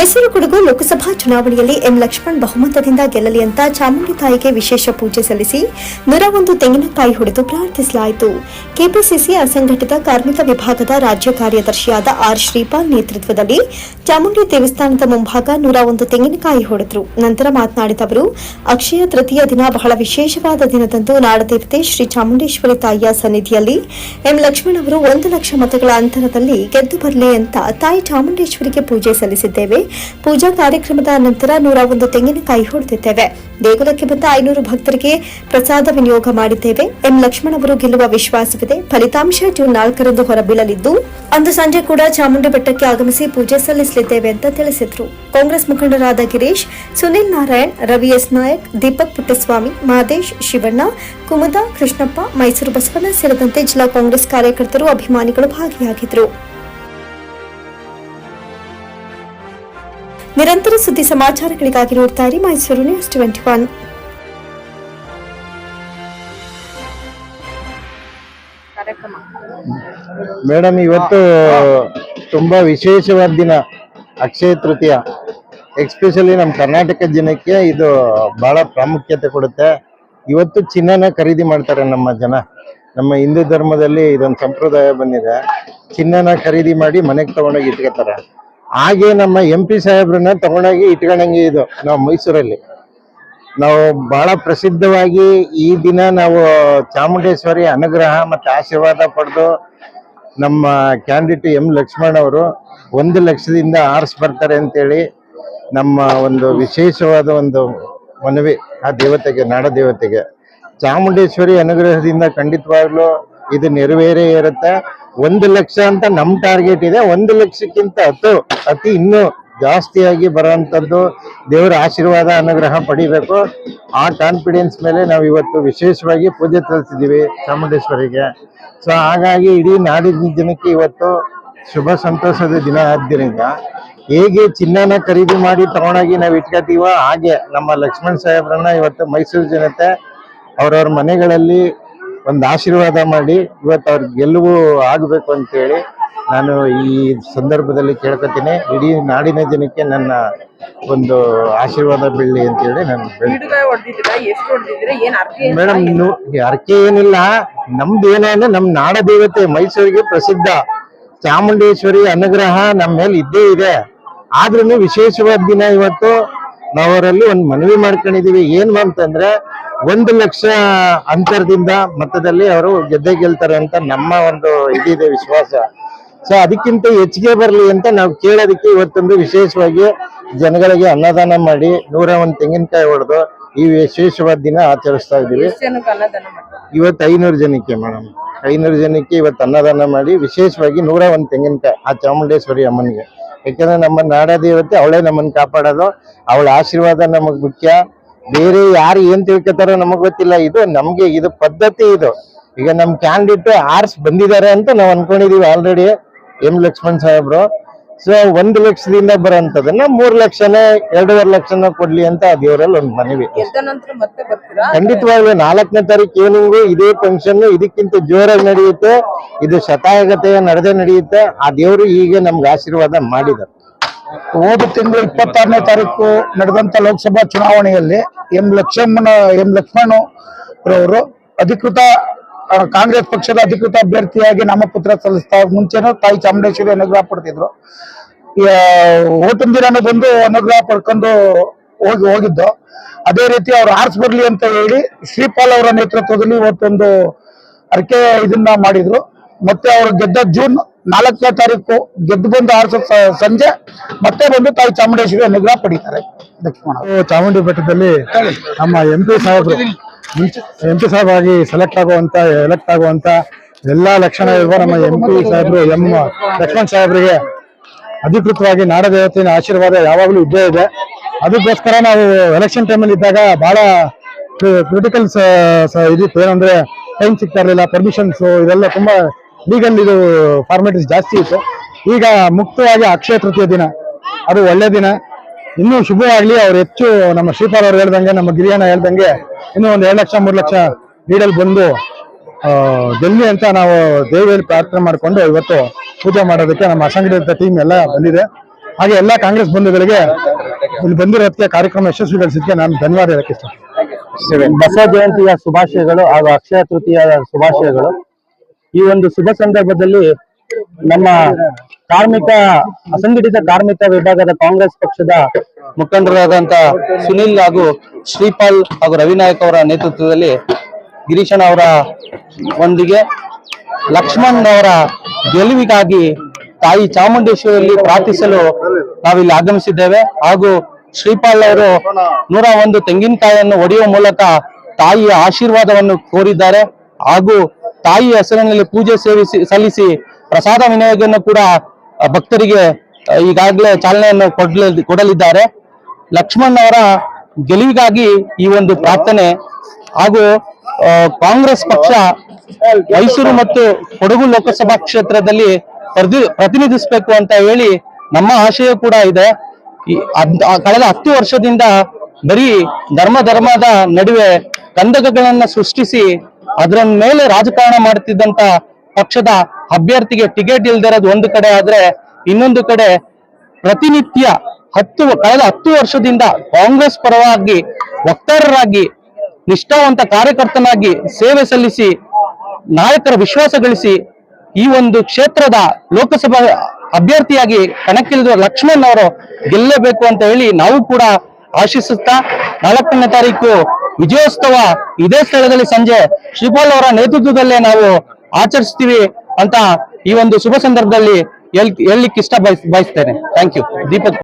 ಮೈಸೂರು ಕೊಡಗು ಲೋಕಸಭಾ ಚುನಾವಣೆಯಲ್ಲಿ ಎಂ ಲಕ್ಷ್ಮಣ್ ಬಹುಮತದಿಂದ ಗೆಲ್ಲಲಿ ಅಂತ ಚಾಮುಂಡಿ ತಾಯಿಗೆ ವಿಶೇಷ ಪೂಜೆ ಸಲ್ಲಿಸಿ ನೂರ ಒಂದು ತೆಂಗಿನಕಾಯಿ ಹೊಡೆದು ಪ್ರಾರ್ಥಿಸಲಾಯಿತು. ಕೆಪಿಸಿಸಿ ಅಸಂಘಟಿತ ಕಾರ್ಮಿಕ ವಿಭಾಗದ ರಾಜ್ಯ ಕಾರ್ಯದರ್ಶಿಯಾದ ಆರ್ ಶ್ರೀಪಾಲ್ ನೇತೃತ್ವದಲ್ಲಿ ಚಾಮುಂಡಿ ದೇವಸ್ಥಾನದ ಮುಂಭಾಗ ನೂರ ಒಂದು ತೆಂಗಿನಕಾಯಿ ಹೊಡೆದರು. ನಂತರ ಮಾತನಾಡಿದ ಅವರು, ಅಕ್ಷಯ ತೃತೀಯ ದಿನ ಬಹಳ ವಿಶೇಷವಾದ ದಿನದಂದು ನಾಡದೇವತೆ ಶ್ರೀ ಚಾಮುಂಡೇಶ್ವರಿ ತಾಯಿಯ ಸನ್ನಿಧಿಯಲ್ಲಿ ಎಂ ಲಕ್ಷ್ಮಣ್ ಅವರು ಒಂದು ಲಕ್ಷ ಮತಗಳ ಅಂತರದಲ್ಲಿ ಗೆದ್ದು ಬರಲಿ ಅಂತ ತಾಯಿ ಚಾಮುಂಡೇಶ್ವರಿಗೆ ಪೂಜೆ ಸಲ್ಲಿಸಿದ್ದೇವೆ. ಪೂಜಾ ಕಾರ್ಯಕ್ರಮದ ನಂತರ ನೂರ ಒಂದು ತೆಂಗಿನಕಾಯಿ ಹೊಡೆದಿದ್ದೇವೆ. ದೇಗುಲಕ್ಕೆ ಬಂದ ಐನೂರು ಭಕ್ತರಿಗೆ ಪ್ರಸಾದ ವಿನಿಯೋಗ ಮಾಡಿದ್ದೇವೆ. ಎಂ ಲಕ್ಷ್ಮಣ್ ಅವರು ಗೆಲ್ಲುವ ವಿಶ್ವಾಸವಿದೆ. ಫಲಿತಾಂಶ ಜೂನ್ ನಾಲ್ಕರಂದು ಹೊರಬೀಳಲಿದ್ದು, ಅಂದು ಸಂಜೆ ಕೂಡ ಚಾಮುಂಡಿ ಬೆಟ್ಟಕ್ಕೆ ಆಗಮಿಸಿ ಪೂಜೆ ಸಲ್ಲಿಸಲಿದ್ದೇವೆ ಅಂತ ತಿಳಿಸಿದ್ರು. ಕಾಂಗ್ರೆಸ್ ಮುಖಂಡರಾದ ಗಿರೀಶ್, ಸುನಿಲ್ ನಾರಾಯಣ್, ರವಿ ಎಸ್ ನಾಯಕ್, ದೀಪಕ್ ಪುಟ್ಟಸ್ವಾಮಿ, ಮಾದೇಶ್ ಶಿವಣ್ಣ, ಕುಮುದ ಕೃಷ್ಣಪ್ಪ, ಮೈಸೂರು ಬಸವಣ್ಣ ಸೇರಿದಂತೆ ಜಿಲ್ಲಾ ಕಾಂಗ್ರೆಸ್ ಕಾರ್ಯಕರ್ತರು ಅಭಿಮಾನಿಗಳು ಭಾಗಿಯಾಗಿದ್ದರು ನಿರಂತರ ಸುದ್ದಿ ಸಮಾಚಾರಗಳಿಗಾಗಿ ನೋಡ್ತಾ ಇರಿ ಮೈಸೂರು ನ್ಯೂಸ್ ಟ್ವೆಂಟಿ ಒನ್ ಕಾರ್ಯಕ್ರಮ. ಮೇಡಮ್ ಇವತ್ತು ತುಂಬಾ ವಿಶೇಷವಾದ ದಿನ. ಅಕ್ಷಯ ತೃತೀಯ. ಎಕ್ಸ್ಪೆಷಲಿ ನಮ್ಮ ಕರ್ನಾಟಕ ಜನಕ್ಕೆ ಇದು ಬಹಳ ಪ್ರಾಮುಖ್ಯತೆ ಕೊಡುತ್ತೆ. ಇವತ್ತು ಚಿನ್ನನ ಖರೀದಿ ಮಾಡ್ತಾರೆ ನಮ್ಮ ಜನ. ನಮ್ಮ ಹಿಂದೂ ಧರ್ಮದಲ್ಲಿ ಇದೊಂದು ಸಂಪ್ರದಾಯ ಬಂದಿದೆ. ಚಿನ್ನನ ಖರೀದಿ ಮಾಡಿ ಮನೆಗೆ ತಗೊಂಡೋಗಿ ಇಟ್ಕೋತಾರೆ. ಹಾಗೆ ನಮ್ಮ ಎಂ ಪಿ ಸಾಹೇಬ್ರನ್ನ ತಗೊಂಡೋಗಿ ಇಟ್ಕೊಂಡಂಗೆ ಇದು ನಾವು ಮೈಸೂರಲ್ಲಿ. ನಾವು ಬಹಳ ಪ್ರಸಿದ್ಧವಾಗಿ ಈ ದಿನ ನಾವು ಚಾಮುಂಡೇಶ್ವರಿ ಅನುಗ್ರಹ ಮತ್ತು ಆಶೀರ್ವಾದ ಪಡೆದು ನಮ್ಮ ಕ್ಯಾಂಡಿಡೇಟ್ ಎಂ ಲಕ್ಷ್ಮಣ್ ಅವರು ಒಂದು ಲಕ್ಷದಿಂದ ಆರಿಸ್ ಬರ್ತಾರೆ ಅಂತೇಳಿ ನಮ್ಮ ಒಂದು ವಿಶೇಷವಾದ ಒಂದು ಮನವಿ ಆ ದೇವತೆಗೆ, ನಾಡ ದೇವತೆಗೆ. ಚಾಮುಂಡೇಶ್ವರಿ ಅನುಗ್ರಹದಿಂದ ಖಂಡಿತವಾಗ್ಲೂ ಇದು ನೆರವೇರೇ ಇರುತ್ತೆ ಒಂದು ಲಕ್ಷ ಅಂತ ನಮ್ ಟಾರ್ಗೆಟ್ ಇದೆ. ಒಂದು ಲಕ್ಷಕ್ಕಿಂತ ಹತ್ತು ಅತಿ ಇನ್ನೂ ಜಾಸ್ತಿಯಾಗಿ ಬರುವಂತದ್ದು ದೇವರ ಆಶೀರ್ವಾದ ಅನುಗ್ರಹ ಪಡಿಬೇಕು. ಆ ಕಾನ್ಫಿಡೆನ್ಸ್ ಮೇಲೆ ನಾವು ಇವತ್ತು ವಿಶೇಷವಾಗಿ ಪೂಜೆ ತರಿಸಿದೀವಿ ಚಾಮುಂಡೇಶ್ವರಿಗೆ. ಸೊ ಹಾಗಾಗಿ ಇಡೀ ನಾಡಿನ ದಿನಕ್ಕೆ ಇವತ್ತು ಶುಭ ಸಂತೋಷದ ದಿನ ಆದ್ದರಿಂದ ಹೇಗೆ ಚಿನ್ನನ ಖರೀದಿ ಮಾಡಿ ತಗೊಂಡೋಗಿ ನಾವು ಇಟ್ಕೋತೀವೋ ಹಾಗೆ ನಮ್ಮ ಲಕ್ಷ್ಮಣ್ ಸಾಹೇಬ್ರನ್ನ ಇವತ್ತು ಮೈಸೂರು ಜನತೆ ಅವ್ರವ್ರ ಮನೆಗಳಲ್ಲಿ ಒಂದು ಆಶೀರ್ವಾದ ಮಾಡಿ ಇವತ್ತು ಅವ್ರ ಗೆಲುವು ಆಗಬೇಕು ಅಂತೇಳಿ ನಾನು ಈ ಸಂದರ್ಭದಲ್ಲಿ ಕೇಳ್ಕೊತೀನಿ. ಇಡೀ ನಾಡಿನ ಜನಕ್ಕೆ ನನ್ನ ಒಂದು ಆಶೀರ್ವಾದ ಬೀಳಲಿ ಅಂತೇಳಿ ನಾನು ಏನ್ ಏನ್ ಮೇಡಮ್ ಅರ್ಕೆ ಏನಿಲ್ಲ. ನಮ್ದು ಏನಂದ್ರೆ ನಮ್ ನಾಡ ದೇವತೆ ಮೈಸೂರಿಗೆ ಪ್ರಸಿದ್ಧ. ಚಾಮುಂಡೇಶ್ವರಿ ಅನುಗ್ರಹ ನಮ್ಮ ಮೇಲೆ ಇದ್ದೇ ಇದೆ. ಆದ್ರೂ ವಿಶೇಷವಾದ ದಿನ ಇವತ್ತು. ನಾವು ಅವರಲ್ಲಿ ಒಂದು ಮನವಿ ಮಾಡ್ಕೊಂಡಿದೀವಿ ಏನು ಅಂತಂದ್ರೆ ಒಂದು ಲಕ್ಷ ಅಂತರದಿಂದ ಮತದಲ್ಲಿ ಅವರು ಗೆದ್ದೆ ಗೆಲ್ತಾರೆ ಅಂತ ನಮ್ಮ ಒಂದು ಇದಿದೆ ವಿಶ್ವಾಸ. ಸೊ ಅದಕ್ಕಿಂತ ಹೆಚ್ಚಿಗೆ ಬರಲಿ ಅಂತ ನಾವು ಕೇಳೋದಕ್ಕೆ ಇವತ್ತೊಂದು ವಿಶೇಷವಾಗಿ ಜನಗಳಿಗೆ ಅನ್ನದಾನ ಮಾಡಿ ನೂರ ಒಂದು ತೆಂಗಿನಕಾಯಿ ಹೊಡೆದು ಈ ವಿಶೇಷವಾದ ದಿನ ಆಚರಿಸ್ತಾ ಇದ್ದೀವಿ. ಇವತ್ತು ಐನೂರು ಜನಕ್ಕೆ ಮೇಡಮ್. ಐನೂರು ಜನಕ್ಕೆ ಇವತ್ತು ಅನ್ನದಾನ ಮಾಡಿ ವಿಶೇಷವಾಗಿ ನೂರ ಒಂದು ತೆಂಗಿನಕಾಯಿ ಆ ಚಾಮುಂಡೇಶ್ವರಿ ಅಮ್ಮನಿಗೆ. ಯಾಕಂದ್ರೆ ನಮ್ಮ ನಾಡ ದೇವತೆ ಅವಳೇ ನಮ್ಮನ್ನ ಕಾಪಾಡೋದು. ಅವಳ ಆಶೀರ್ವಾದ ನಮಗೆ ಮುಖ್ಯ. ಬೇರೆ ಯಾರು ಏನ್ ತಿಳ್ಕೊತಾರೋ ನಮಗ್ ಗೊತ್ತಿಲ್ಲ. ಇದು ನಮ್ಗೆ ಇದು ಪದ್ಧತಿ ಇದು. ಈಗ ನಮ್ ಕ್ಯಾಂಡಿಡೇಟ್ ಆರ್ಸ್ ಬಂದಿದ್ದಾರೆ ಅಂತ ನಾವು ಅನ್ಕೊಂಡಿದೀವಿ ಆಲ್ರೆಡಿ ಎಂ ಲಕ್ಷ್ಮಣ್ ಸಾಹೇಬ್ರು. ಸೊ ಒಂದ್ ಲಕ್ಷದಿಂದ ಬರೋಂಥದನ್ನ ಮೂರ್ ಲಕ್ಷನೇ ಎರಡೂವರೆ ಲಕ್ಷನ ಕೊಡ್ಲಿ ಅಂತ ಆ ದೇವರಲ್ಲಿ ಒಂದ್ ಮನವಿ. ಖಂಡಿತವಾಗ್ಲೂ ನಾಲ್ಕನೇ ತಾರೀಕು ಏನಿಂಗ್ ಇದೇ ಫಂಕ್ಷನ್ ಇದಕ್ಕಿಂತ ಜೋರಾಗಿ ನಡೆಯುತ್ತೆ. ಇದು ಶತಾಯಗತೆಯ ನಡೆದೇ ನಡೆಯುತ್ತೆ. ಆ ದೇವರು ಈಗ ನಮ್ಗೆ ಆಶೀರ್ವಾದ ಮಾಡಿದ್ದಾರೆ. ಹೋದ ತಿಂಗಳು ಇಪ್ಪತ್ತಾರನೇ ತಾರೀಕು ನಡೆದಂತ ಲೋಕಸಭಾ ಚುನಾವಣೆಯಲ್ಲಿ ಎಂ ಲಕ್ಷ್ಮಣ, ಎಂ ಲಕ್ಷ್ಮಣ್ ರವರು ಅಧಿಕೃತ ಕಾಂಗ್ರೆಸ್ ಪಕ್ಷದ ಅಧಿಕೃತ ಅಭ್ಯರ್ಥಿಯಾಗಿ ನಾಮಪತ್ರ ಸಲ್ಲಿಸ್ತಾ ಮುಂಚೆನೂ ತಾಯಿ ಚಾಮುಂಡೇಶ್ವರಿ ಅನುಗ್ರಹ ಪಡ್ತಿದ್ರು ದಿನನೂ ಬಂದು ಅನುಗ್ರಹ ಪಡ್ಕೊಂಡು ಹೋಗಿ, ಹೋಗಿದ್ದು. ಅದೇ ರೀತಿ ಅವ್ರು ಆರ್ಸ್ ಬರ್ಲಿ ಅಂತ ಹೇಳಿ ಶ್ರೀಪಾಲ್ ಅವರ ನೇತೃತ್ವದಲ್ಲಿ ಇವತ್ತೊಂದು ಅರ್ಕೆ ಇದನ್ನ ಮಾಡಿದ್ರು. ಮತ್ತೆ ಅವರು ಗೆದ್ದ ಜೂನ್ ನಾಲ್ಕನೇ ತಾರೀಕು ಗೆದ್ದು ಬಂದು ಆರು ಸಂಜೆ ಮತ್ತೆ ಬಂದು ತಾಯಿ ಚಾಮುಂಡೇಶ್ವರಿ ಅನುಗ್ರಹ ಪಡೀತಾರೆ. ಚಾಮುಂಡಿ ಬೆಟ್ಟದಲ್ಲಿ ನಮ್ಮ ಎಂ ಪಿ ಸಾಹೇಬರು. ಎಂ ಪಿ ಸಾಹೇಬ್ ಆಗಿ ಸೆಲೆಕ್ಟ್ ಆಗುವಂತ ಎಲೆಕ್ಟ್ ಆಗುವಂತ ಎಲ್ಲಾ ಲಕ್ಷಣ ಇರುವ ನಮ್ಮ ಎಂ ಪಿ ಸಾಹೇಬರು ಎಂ ಲಕ್ಷ್ಮಣ್ ಸಾಹೇಬರಿಗೆ ಅಧಿಕೃತವಾಗಿ ನಾಡ ದೇವತೆಯ ಆಶೀರ್ವಾದ ಯಾವಾಗಲೂ ಇದ್ದೇ ಇದೆ. ಅದಕ್ಕೋಸ್ಕರ ನಾವು ಎಲೆಕ್ಷನ್ ಟೈಮಲ್ಲಿ ಇದ್ದಾಗ ಬಹಳ ಕ್ರಿಟಿಕಲ್ ಇದಿತ್ತು ಏನಂದ್ರೆ ಟೈಮ್ ಸಿಗ್ತಾ ಇರಲಿಲ್ಲ ಪರ್ಮಿಷನ್ಸ್ ಇದೆಲ್ಲ ತುಂಬಾ ಲೀಗಲ್ ಇದು ಫಾರ್ಮಾಲಿಟೀಸ್ ಜಾಸ್ತಿ ಇತ್ತು. ಈಗ ಮುಕ್ತವಾಗಿ ಅಕ್ಷಯ ತೃತೀಯ ದಿನ. ಅದು ಒಳ್ಳೆ ದಿನ. ಇನ್ನೂ ಶುಭವಾಗಲಿ ಅವ್ರು ಹೆಚ್ಚು ನಮ್ಮ ಶ್ರೀಪಾಲ್ ಅವ್ರು ಹೇಳ್ದಂಗೆ, ನಮ್ಮ ಗಿರಿಯಣ್ಣ ಹೇಳ್ದಂಗೆ ಇನ್ನೂ ಒಂದು ಎರಡು ಲಕ್ಷ, ಮೂರು ಲಕ್ಷ ನೀಡಲ್ ಬಂದು ಗೆಲ್ಲಿ ಅಂತ ನಾವು ದೇವಿಯಲ್ಲಿ ಪ್ರಾರ್ಥನೆ ಮಾಡಿಕೊಂಡು ಇವತ್ತು ಪೂಜೆ ಮಾಡೋದಕ್ಕೆ ನಮ್ಮ ಅಸಂಘಟಿತ ಟೀಮ್ ಎಲ್ಲ ಬಂದಿದೆ. ಹಾಗೆ ಎಲ್ಲ ಕಾಂಗ್ರೆಸ್ ಬಂಧುಗಳಿಗೆ ಇಲ್ಲಿ ಬಂದಿರೋದಕ್ಕೆ ಕಾರ್ಯಕ್ರಮ ಯಶಸ್ವಿಗೊಳಿಸಿದ್ದಕ್ಕೆ ನಾನು ಧನ್ಯವಾದ ಹೇಳಕ್ಕೆ ಇಷ್ಟ ಬಸವ ಜಯಂತಿಯ ಶುಭಾಶಯಗಳು ಹಾಗೂ ಅಕ್ಷಯ ತೃತೀಯ ಶುಭಾಶಯಗಳು. ಈ ಒಂದು ಶುಭ ಸಂದರ್ಭದಲ್ಲಿ ನಮ್ಮ ಕಾರ್ಮಿಕ, ಅಸಂಘಟಿತ ಕಾರ್ಮಿಕ ವಿಭಾಗದ ಕಾಂಗ್ರೆಸ್ ಪಕ್ಷದ ಮುಖಂಡರಾದಂತ ಸುನಿಲ್ ಹಾಗೂ ಶ್ರೀಪಾಲ್ ಹಾಗೂ ರವಿನಾಯಕ್ ಅವರ ನೇತೃತ್ವದಲ್ಲಿ ಗಿರೀಶನ್ ಅವರ ಒಂದಿಗೆ, ಲಕ್ಷ್ಮಣ್ ಅವರ ಗೆಲುವಿಗಾಗಿ ತಾಯಿ ಚಾಮುಂಡೇಶ್ವರಿಯಲ್ಲಿ ಪ್ರಾರ್ಥಿಸಲು ನಾವಿಲ್ಲಿ ಆಗಮಿಸಿದ್ದೇವೆ. ಹಾಗೂ ಶ್ರೀಪಾಲ್ ಅವರು ನೂರ ಒಂದು ತೆಂಗಿನಕಾಯಿಯನ್ನು ಒಡೆಯುವ ಮೂಲಕ ತಾಯಿಯ ಆಶೀರ್ವಾದವನ್ನು ಕೋರಿದ್ದಾರೆ. ಹಾಗೂ ತಾಯಿಯ ಹೆಸರಿನಲ್ಲಿ ಪೂಜೆ ಸೇವಿಸಿ, ಸಲ್ಲಿಸಿ ಪ್ರಸಾದ ವಿನಿಯೋಗವನ್ನು ಕೂಡ ಭಕ್ತರಿಗೆ ಈಗಾಗಲೇ ಚಾಲನೆಯನ್ನು ಕೊಡಲಿ, ಕೊಡಲಿದ್ದಾರೆ. ಲಕ್ಷ್ಮಣ್ ಅವರ ಗೆಲುವಿಗಾಗಿ ಈ ಒಂದು ಪ್ರಾರ್ಥನೆ ಹಾಗೂ ಕಾಂಗ್ರೆಸ್ ಪಕ್ಷ ಮೈಸೂರು ಮತ್ತು ಕೊಡಗು ಲೋಕಸಭಾ ಕ್ಷೇತ್ರದಲ್ಲಿ ಪ್ರತಿ, ಪ್ರತಿನಿಧಿಸಬೇಕು ಅಂತ ಹೇಳಿ ನಮ್ಮ ಆಶಯ ಕೂಡ ಇದೆ. ಕಳೆದ ಹತ್ತು ವರ್ಷದಿಂದ ಬರೀ ಧರ್ಮ ಧರ್ಮದ ನಡುವೆ ಕಂದಕಗಳನ್ನ ಸೃಷ್ಟಿಸಿ ಅದರ ಮೇಲೆ ರಾಜಕಾರಣ ಮಾಡುತ್ತಿದ್ದಂತ ಪಕ್ಷದ ಅಭ್ಯರ್ಥಿಗೆ ಟಿಕೆಟ್ ಇಲ್ದಿರೋದು ಒಂದು ಕಡೆ ಆದ್ರೆ ಇನ್ನೊಂದು ಕಡೆ ಪ್ರತಿನಿತ್ಯ ಹತ್ತು ಕಳೆದ ಹತ್ತು ವರ್ಷದಿಂದ ಕಾಂಗ್ರೆಸ್ ಪರವಾಗಿ ವಕ್ತಾರರಾಗಿ, ನಿಷ್ಠಾವಂತ ಕಾರ್ಯಕರ್ತನಾಗಿ ಸೇವೆ ಸಲ್ಲಿಸಿ, ನಾಯಕರ ವಿಶ್ವಾಸ ಗಳಿಸಿ ಈ ಒಂದು ಕ್ಷೇತ್ರದ ಲೋಕಸಭಾ ಅಭ್ಯರ್ಥಿಯಾಗಿ ಕಣಕ್ಕಿಳಿದ ಲಕ್ಷ್ಮಣ್ ಅವರು ಗೆಲ್ಲಬೇಕು ಅಂತ ಹೇಳಿ ನಾವು ಕೂಡ ಆಶಿಸುತ್ತಾ ನಾಲ್ಕನೇ ತಾರೀಕು ವಿಜಯೋತ್ಸವ ಇದೇ ಸ್ಥಳದಲ್ಲಿ ಸಂಜೆ ಶ್ರೀಪಾಲ್ ಅವರ ನೇತೃತ್ವದಲ್ಲೇ ನಾವು ಆಚರಿಸ್ತೀವಿ ಅಂತ ಈ ಒಂದು ಶುಭ ಸಂದರ್ಭದಲ್ಲಿ ಹೇಳ್ ಹೇಳಲಿಕ್ಕೆ ಇಷ್ಟ ಬಯಸ್ ಬಯಸ್ತೇನೆ. Thank you Deepak